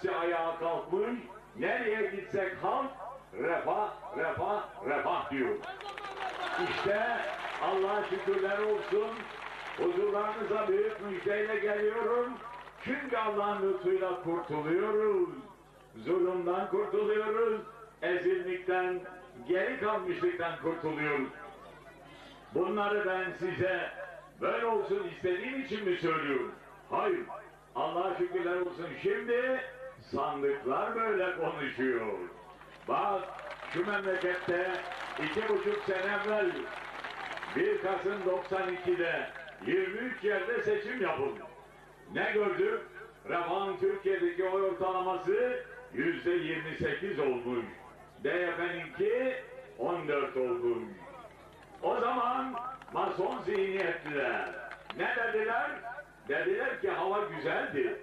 hepsi ayağa kalkmış. Nereye gitsek halk refah, refah, refah diyor. İşte Allah'a şükürler olsun. Huzurlarınıza büyük müjdeyle geliyorum. Çünkü Allah'ın lütfuyla kurtuluyoruz. Zulümden kurtuluyoruz. Ezillikten, geri kalmışlıktan kurtuluyoruz. Bunları ben size böyle olsun istediğim için mi söylüyorum? Hayır. Allah'a şükürler olsun. Şimdi sandıklar böyle konuşuyor. Bak şu memlekette iki buçuk sene evvel 1 Kasım 92'de 23 yerde seçim yapıldı. Ne gördük? Refah'ın Türkiye'deki oy ortalaması yüzde 28 olmuş. DYP'ninki 14 olmuş. O zaman mason zihniyetliler. Ne dediler? Dediler ki hava güzeldi.